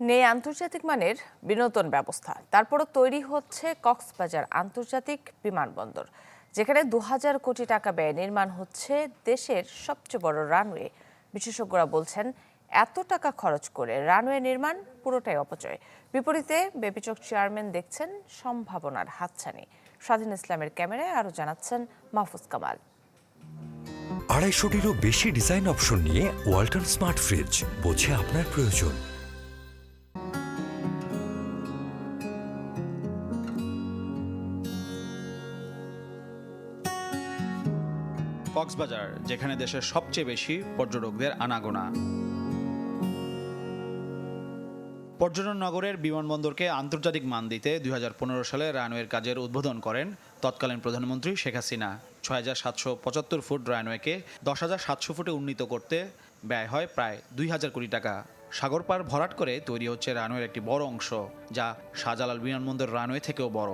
নেই আন্তর্জাতিক মানের বিনোদন ব্যবস্থা। তারপরও তৈরি হচ্ছে কক্সবাজার আন্তর্জাতিক বিমানবন্দর, যেখানে দু হাজার কোটি টাকা ব্যয়ে নির্মাণ হচ্ছে দেশের সবচেয়ে বড় রানওয়ে। বিশেষজ্ঞরা বলছেন, এত টাকা খরচ করে রানওয়ে নির্মাণ পুরোটাই অপচয়। বিপরীতে বেবিচক চেয়ারম্যান দেখছেন সম্ভাবনার হাতছানি। স্বাধীন ইসলামের ক্যামেরায় আরও জানাচ্ছেন মাহফুজ কামাল। আড়াইশোটিরও বেশি ডিজাইন অপশন নিয়ে ওয়ালটন স্মার্ট ফ্রিজ বোঝে আপনার প্রয়োজন। কক্সবাজার, যেখানে দেশের সবচেয়ে বেশি পর্যটকদের আনাগোনা। পর্যটন নগরের বিমানবন্দরকে আন্তর্জাতিক মান দিতে দুই হাজার পনেরো সালে রানওয়ের কাজের উদ্বোধন করেন তৎকালীন প্রধানমন্ত্রী শেখ হাসিনা। ছয় হাজার সাতশো পঁচাত্তর ফুট রানওয়েকে দশ হাজার সাতশো ফুটে উন্নীত করতে ব্যয় হয় প্রায় দুই হাজার কোটি টাকা। সাগর পার ভরাট করে তৈরি হচ্ছে রানওয়ের একটি বড় অংশ, যা শাহজালাল বিমানবন্দর রানওয়ে থেকেও বড়।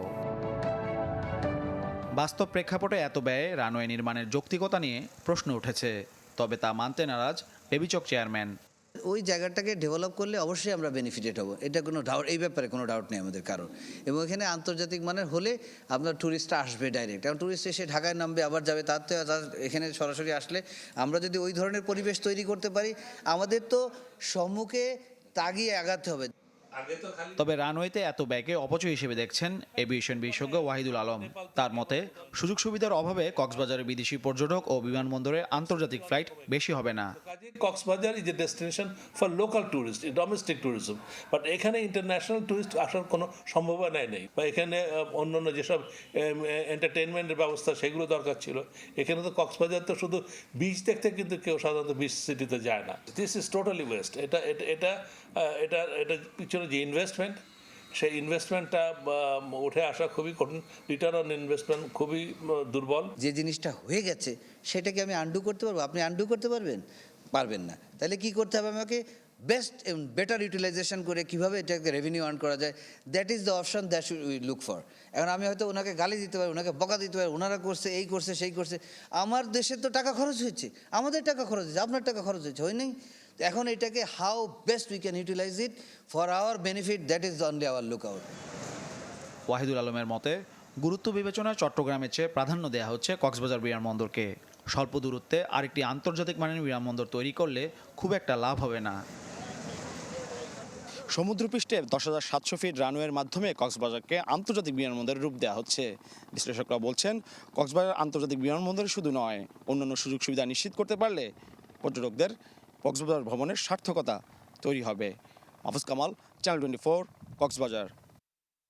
বাস্তব প্রেক্ষাপটে এত ব্যয়ে রানওয়ে নির্মাণের যৌক্তিকতা নিয়ে প্রশ্ন উঠেছে, তবে তা মানতে নারাজ বেবিচক চেয়ারম্যান। ওই জায়গাটাকে ডেভেলপ করলে অবশ্যই আমরা বেনিফিটেড হব, এটা কোনো ডাউট এই ব্যাপারে কোনো ডাউট নেই আমাদের কারণ এবং এখানে আন্তর্জাতিক মানের হলে আপনার ট্যুরিস্টরা আসবে ডাইরেক্ট কারণ ট্যুরিস্ট এসে ঢাকায় নামবে, আবার যাবে তার তো এখানে সরাসরি আসলে আমরা যদি ওই ধরনের পরিবেশ তৈরি করতে পারি, আমাদের তো সম্মুখে তাগিয়ে আগাতে হবে। তবে রানওয়েতে এত ব্যয়কে অপচয় হিসেবে দেখছেন এভিয়েশন বিশেষজ্ঞ ওয়াহিদুল আলম। তার মতে সুযোগ সুবিধার অভাবে কক্সবাজারে বিদেশি পর্যটক ও বিমানবন্দরে আন্তর্জাতিক ফ্লাইট বেশি হবে না। Cox's Bazar is a destination for local tourist domestic tourism but এখানে ইন্টারন্যাশনাল ট্যুরিস্ট আসার কোনো সম্ভাবনাই নেই। বা এখানে অন্যান্য যেসব এন্টারটেনমেন্টের ব্যবস্থা সেগুলো দরকার ছিল। এখানে তো কক্সবাজার তো শুধু বিচ দেখতে কিন্তু কেউ সাধারণত বিচ সিটিতে যায় না। দিস ইজ টোটালি ওয়েস্ট এটা এটা এটা এটা এটা পিছনে যে ইনভেস্টমেন্ট সেই ইনভেস্টমেন্টটা উঠে আসা খুবই কঠিন। রিটার্ন অন ইনভেস্টমেন্ট খুবই দুর্বল। যে জিনিসটা হয়ে গেছে, সেটাকে আমি আন্ডু করতে পারব। আপনি আন্ডু করতে পারবেন? পারবেন না। তাহলে কি করতে হবে আমাকে? বেস্ট বেটার ইউটিলাইজেশন করে কীভাবে এটাকে রেভিনিউ আর্ন করা যায়? That is the option that we look for এখন আমি হয়তো ওনাকে গালি দিতে পারি, ওনাকে বকা দিতে পারি, ওনারা করছে, এই করছে, সেই করছে। আমার দেশে তো টাকা খরচ হয়েছে। আমাদের টাকা খরচ হয়েছে, আপনার টাকা খরচ হয়েছে, হয় নাই? এখন এটাকে how best we can utilise it for our benefit that is only our look out Wahidul আলমের মতে গুরুত্ব বিবেচনায় চট্টগ্রামের চেয়ে প্রাধান্য দেওয়া হচ্ছে কক্সবাজার বিমানবন্দরকে স্বল্প দূরত্বে আরেকটি আন্তর্জাতিক মানের বিমানবন্দর তৈরি করলে খুব একটা লাভ হবে না। সমুদ্রপৃষ্ঠে দশ হাজার সাতশো ফিট রানওয়ের মাধ্যমে কক্সবাজারকে আন্তর্জাতিক বিমানবন্দরের রূপ দেওয়া হচ্ছে। বিশ্লেষকরা বলছেন কক্সবাজার আন্তর্জাতিক বিমানবন্দর শুধু নয় অন্যান্য সুযোগ সুবিধা নিশ্চিত করতে পারলে পর্যটকদের কক্সবাজার ভ্রমণের সার্থকতা তৈরি হবে। Mahfuz Kamal channel twenty four Cox's Bazar.